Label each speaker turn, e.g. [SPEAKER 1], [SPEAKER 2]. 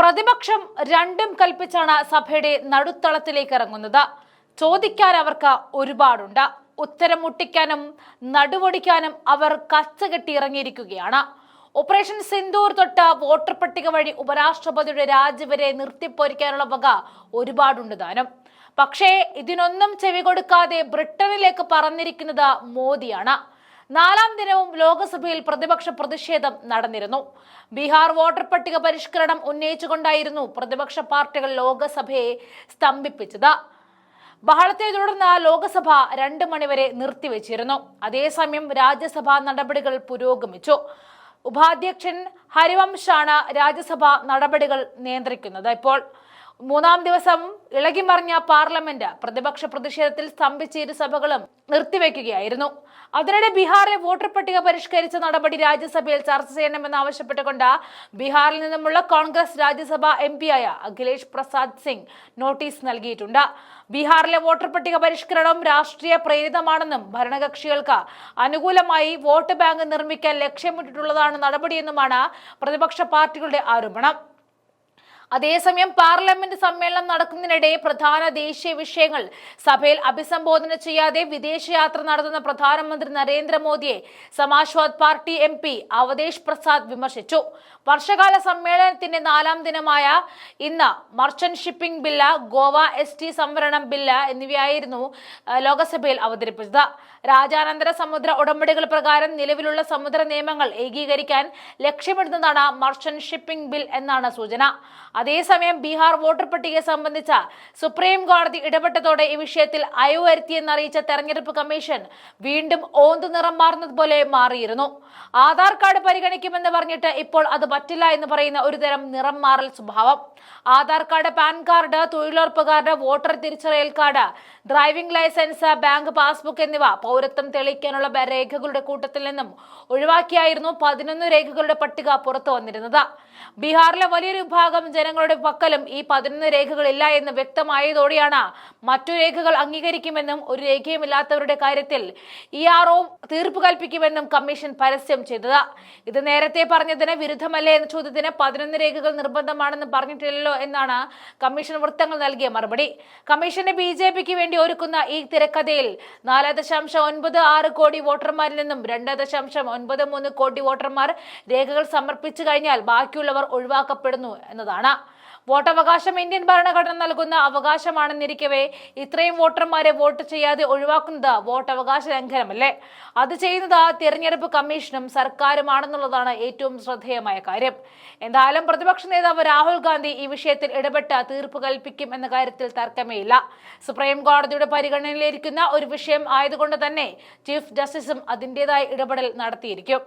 [SPEAKER 1] പ്രതിപക്ഷം രണ്ടും കൽപ്പിച്ചാണ് സഭയുടെ നടുത്തളത്തിലേക്ക് ഇറങ്ങുന്നത്. ചോദിക്കാൻ അവർക്ക് ഒരുപാടുണ്ട്. ഉത്തരം മുട്ടിക്കാനും നടുവൊടിക്കാനും അവർ കച്ചകെട്ടി ഇറങ്ങിയിരിക്കുകയാണ്. ഓപ്പറേഷൻ സിന്ദൂർ തൊട്ട് വോട്ടർ പട്ടിക വഴി ഉപരാഷ്ട്രപതിയുടെ രാജി വരെ നിർത്തിപ്പൊരിക്കാനുള്ള വക ഒരുപാടുണ്ട് താനും. പക്ഷേ ഇതിനൊന്നും ചെവി കൊടുക്കാതെ ബ്രിട്ടനിലേക്ക് പറന്നിരിക്കുന്നത് മോദിയാണ്. നാലാം ദിനവും ലോക്സഭയിൽ പ്രതിപക്ഷ പ്രതിഷേധം നടന്നിരുന്നു. ബീഹാർ വോട്ടർ പട്ടിക പരിഷ്കരണം ഉന്നയിച്ചുകൊണ്ടായിരുന്നു പ്രതിപക്ഷ പാർട്ടികൾ ലോക്സഭയെ സ്തംഭിപ്പിച്ചത്. ബഹളത്തെ തുടർന്ന് ലോക്സഭ രണ്ട് മണിവരെ നിർത്തിവെച്ചിരുന്നു. അതേസമയം രാജ്യസഭാ നടപടികൾ പുരോഗമിച്ചു. ഉപാധ്യക്ഷൻ ഹരിവംശാണ് രാജ്യസഭാ നടപടികൾ നിയന്ത്രിക്കുന്നത് ഇപ്പോൾ. മൂന്നാം ദിവസം ഇളകിമറിഞ്ഞ പാർലമെന്റ് പ്രതിപക്ഷ പ്രതിഷേധത്തിൽ സ്തംഭിച്ച ഇരു സഭകളും നിർത്തിവെക്കുകയായിരുന്നു. അതിനിടെ ബീഹാറിലെ വോട്ടർ പട്ടിക പരിഷ്കരിച്ച നടപടി രാജ്യസഭയിൽ ചർച്ച ചെയ്യണമെന്ന് ആവശ്യപ്പെട്ടുകൊണ്ട് ബീഹാറിൽ നിന്നുമുള്ള കോൺഗ്രസ് രാജ്യസഭാ എം പിയായ അഖിലേഷ് പ്രസാദ് സിംഗ് നോട്ടീസ് നൽകിയിട്ടുണ്ട്. ബീഹാറിലെ വോട്ടർ പട്ടിക പരിഷ്കരണം രാഷ്ട്രീയ പ്രേരിതമാണെന്നും ഭരണകക്ഷികൾക്ക് അനുകൂലമായി വോട്ട് ബാങ്ക് നിർമ്മിക്കാൻ ലക്ഷ്യമിട്ടിട്ടുള്ളതാണ് നടപടിയെന്നുമാണ് പ്രതിപക്ഷ പാർട്ടികളുടെ ആരോപണം. അതേസമയം പാർലമെന്റ് സമ്മേളനം നടക്കുന്നതിനിടെ പ്രധാന ദേശീയ വിഷയങ്ങൾ സഭയിൽ അഭിസംബോധന ചെയ്യാതെ വിദേശയാത്ര നടത്തുന്ന പ്രധാനമന്ത്രി നരേന്ദ്രമോദിയെ Samajwad party M P Avadhesh Prasad വിമർശിച്ചു. വർഷകാല സമ്മേളനത്തിന്റെ നാലാം ദിനമായ ഇന്ന് merchant shipping bill Goa S T സംവരണം ബില്ല് എന്നിവയായിരുന്നു ലോകസഭയിൽ അവതരിപ്പിച്ചത്. രാജ്യാനന്തര സമുദ്ര ഉടമ്പടികൾ പ്രകാരം നിലവിലുള്ള സമുദ്ര നിയമങ്ങൾ ഏകീകരിക്കാൻ ലക്ഷ്യമിടുന്നതാണ് മർച്ചന്റ് ഷിപ്പിംഗ് ബിൽ എന്നാണ് സൂചന. അതേസമയം ബീഹാർ വോട്ടർ പട്ടികയെ സംബന്ധിച്ച സുപ്രീം കോടതി ഇടപെട്ടതോടെ ഈ വിഷയത്തിൽ അയവ് വരുത്തിയെന്നറിയിച്ച തെരഞ്ഞെടുപ്പ് കമ്മീഷൻ വീണ്ടും ഓന്തു നിറം മാറുന്നതുപോലെ മാറിയിരുന്നു. ആധാർ കാർഡ് പരിഗണിക്കുമെന്ന് പറഞ്ഞിട്ട് ഇപ്പോൾ അത് പറ്റില്ല എന്ന് പറയുന്ന ഒരു തരം നിറം മാറൽ സ്വഭാവം. ആധാർ കാർഡ് പാൻ കാർഡ് തൊഴിലുറപ്പ് കാർഡ് വോട്ടർ തിരിച്ചറിയൽ card driving licence bank passbook എന്നിവ പൗരത്വം തെളിയിക്കാനുള്ള രേഖകളുടെ കൂട്ടത്തിൽ നിന്നും ഒഴിവാക്കിയായിരുന്നു പതിനൊന്ന് രേഖകളുടെ പട്ടിക പുറത്തു വന്നിരുന്നത്. ബീഹാറിലെ വലിയൊരു വിഭാഗം ജനങ്ങളുടെ പക്കലും ഈ പതിനൊന്ന് രേഖകളില്ല എന്ന് വ്യക്തമായതോടെയാണ് മറ്റു രേഖകൾ അംഗീകരിക്കുമെന്നും ഒരു രേഖയുമില്ലാത്തവരുടെ കാര്യത്തിൽ ഇ ആർ തീർപ്പ് കൽപ്പിക്കുമെന്നും കമ്മീഷൻ പരസ്യം ചെയ്തത്. ഇത് നേരത്തെ പറഞ്ഞതിന് വിരുദ്ധമല്ലേ എന്ന ചോദ്യത്തിന് പതിനൊന്ന് രേഖകൾ നിർബന്ധമാണെന്ന് പറഞ്ഞിട്ടില്ലല്ലോ എന്നാണ് കമ്മീഷൻ വൃത്തങ്ങൾ നൽകിയ മറുപടി. കമ്മീഷന്റെ ബി ജെ പിക്ക് വേണ്ടി ഒരുക്കുന്ന ഈ തിരക്കഥയിൽ നാല് ദശാംശം ഒൻപത് ആറ് കോടി വോട്ടർമാരിൽ നിന്നും രണ്ട് ദശാംശം ഒൻപത് മൂന്ന് കോടി വോട്ടർമാർ രേഖകൾ സമർപ്പിച്ചു കഴിഞ്ഞാൽ ബാക്കിയുള്ളവർ ഒഴിവാക്കപ്പെടുന്നു എന്നതാണ്. വോട്ടവകാശം ഇന്ത്യൻ ഭരണഘടന നൽകുന്ന അവകാശമാണെന്നിരിക്കവേ ഇത്രയും വോട്ടർമാരെ വോട്ട് ചെയ്യാതെ ഒഴിവാക്കുന്നത് വോട്ടവകാശ ലംഘനമല്ലേ? അത് ചെയ്യുന്നത് തിരഞ്ഞെടുപ്പ് കമ്മീഷനും സർക്കാരുമാണെന്നുള്ളതാണ് ഏറ്റവും ശ്രദ്ധേയമായ കാര്യം. എന്തായാലും പ്രതിപക്ഷ നേതാവ് രാഹുൽ ഗാന്ധി ഈ വിഷയത്തിൽ ഇടപെട്ട് തീർപ്പ് കൽപ്പിക്കും എന്ന കാര്യത്തിൽ തർക്കമേയില്ല. സുപ്രീം കോടതിയുടെ പരിഗണനയിലിരിക്കുന്ന ഒരു വിഷയം ആയതുകൊണ്ട് തന്നെ ചീഫ് ജസ്റ്റിസും അതിന്റെതായ ഇടപെടൽ നടത്തിയിരിക്കും.